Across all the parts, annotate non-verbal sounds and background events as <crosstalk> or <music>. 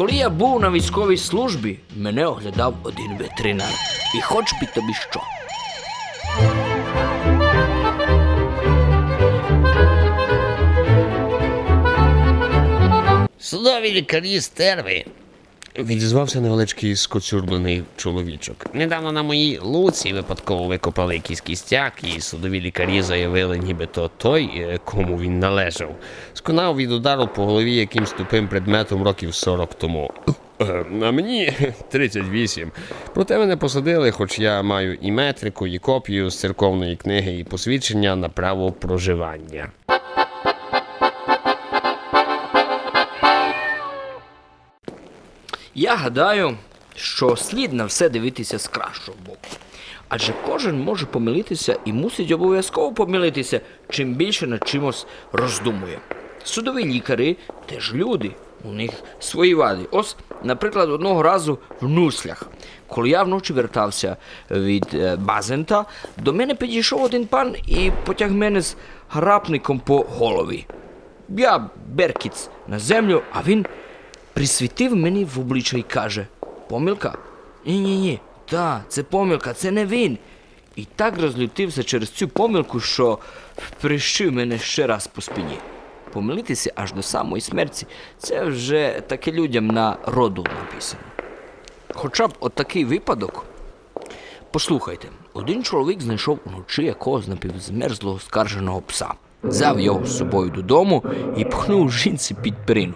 Коли я був на військовій службі, мене оглядав один ветеринар. І хоч би тобі що. Судові лікарі стерви. Відізвався невеличкий скоцюрблений чоловічок. Недавно на моїй луці випадково викопали якийсь кістяк, і судові лікарі заявили, нібито той, е, кому він належав, сконав від удару по голові якимсь тупим предметом років 40 тому. Е, А мені <laughs> 38. Проте мене посадили, хоч я маю і метрику, і копію з церковної книги, і посвідчення на право проживання. Я гадаю, що слід на все дивитися з кращого боку. Адже кожен може помилитися і мусить обов'язково помилитися, чим більше над чимось роздумує. Судові лікарі теж люди, у них свої вади. Ось, наприклад, одного разу в Нуслях, коли я вночі вертався від е, Базента, до мене підійшов один пан і потяг мене з грапником по голові. Я беркіц на землю, а він присвітив мені в обличчя і каже: Помилка? Ні, ні. Та, це помилка, це не він. І так розлютився через цю помилку, що прищив мене ще раз по спині. Помилитися аж до самої смерті це вже таке людям на роду написано. Хоча б от такий випадок. Послухайте, один чоловік знайшов уночі якогось напівзмерзлого скарженого пса, взяв його з собою додому і пхнув жінці під перину.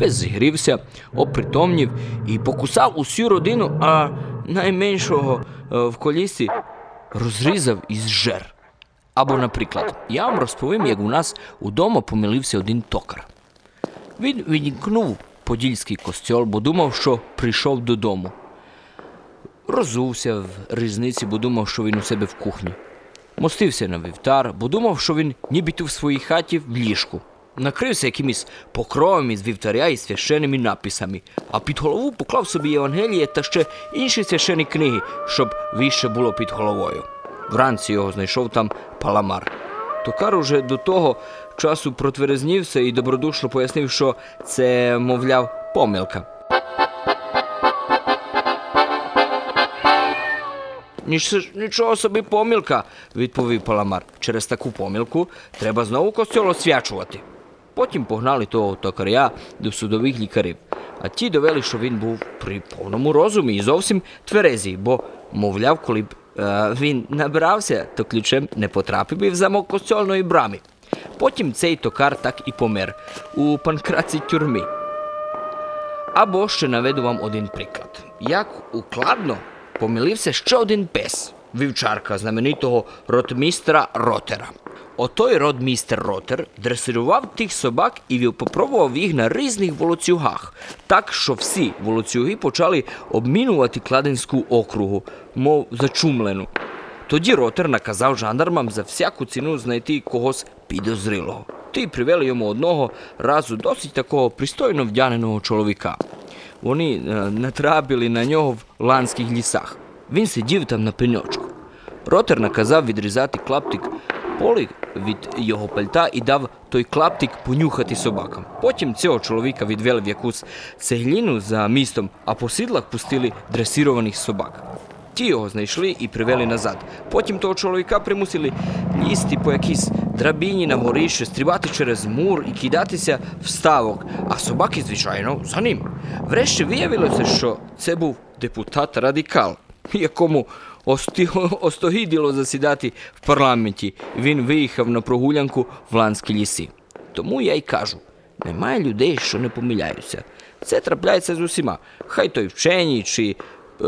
Пес зігрівся, опритомнів і покусав усю родину, а найменшого е, в колісі розрізав і зжер. Або, наприклад, я вам розповім, як у нас удома помилився один токар. Він відімкнув подільський костьол, бо думав, що прийшов додому. Розувся в різниці, бо думав, що він у себе в кухні. Мостився на вівтар, бо думав, що він нібито в своїй хаті в ліжку. Накрився якимись покровами з вівтаря і священними написами, а під голову поклав собі Євангеліє та ще інші священні книги, щоб вище було під головою. Вранці його знайшов там паламар. Токар уже до того часу протверезнівся і добродушно пояснив, що це, мовляв, помилка. Нічого собі помилка, відповів Паламар. Через таку помилку треба знову костьол освячувати. Потім погнали того токаря до судових лікарів, а ті довели, що він був при повному розумі і зовсім тверезий, бо, мовляв, коли б е, він набрався, то ключем не потрапив би в замок костьольної брами. Потім цей токар так і помер у панкраці тюрми. Або ще наведу вам один приклад. Як укладно помилився ще один пес, вівчарка знаменитого ротмістера Ротера. Отой ротмістер Ротер дресирував тих собак і попробував їх на різних волоцюгах, так що всі волоцюги почали обмінувати кладенську округу, мов зачумлену. Тоді Ротер наказав жандармам за всяку ціну знайти когось підозрілого. Ті привели йому одного разу досить такого пристойно вдягненого чоловіка. Вони е, натрапили на нього в ланських лісах. Він сидів там на пеньочку. Ротер наказав відрізати клаптик полі від його пальта і дав той клаптик понюхати собакам. Потім цього чоловіка відвели в якусь цегліну за містом, а по сідлах пустили дресированих собак. Ті його знайшли і привели назад. Потім того чоловіка примусили лізти по якійсь драбіні на горище, стрибати через мур і кидатися в ставок, а собаки, звичайно, за ним. Врешті виявилося, що це був депутат радикал, якому остогіділо засідати в парламенті. Він виїхав на прогулянку в ланські ліси. Тому я й кажу: немає людей, що не помиляються. Це трапляється з усіма. Хай той вчені, чи е,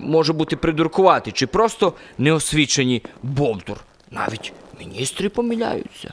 може бути придуркувати, чи просто неосвічені бовдур. Навіть міністри помиляються.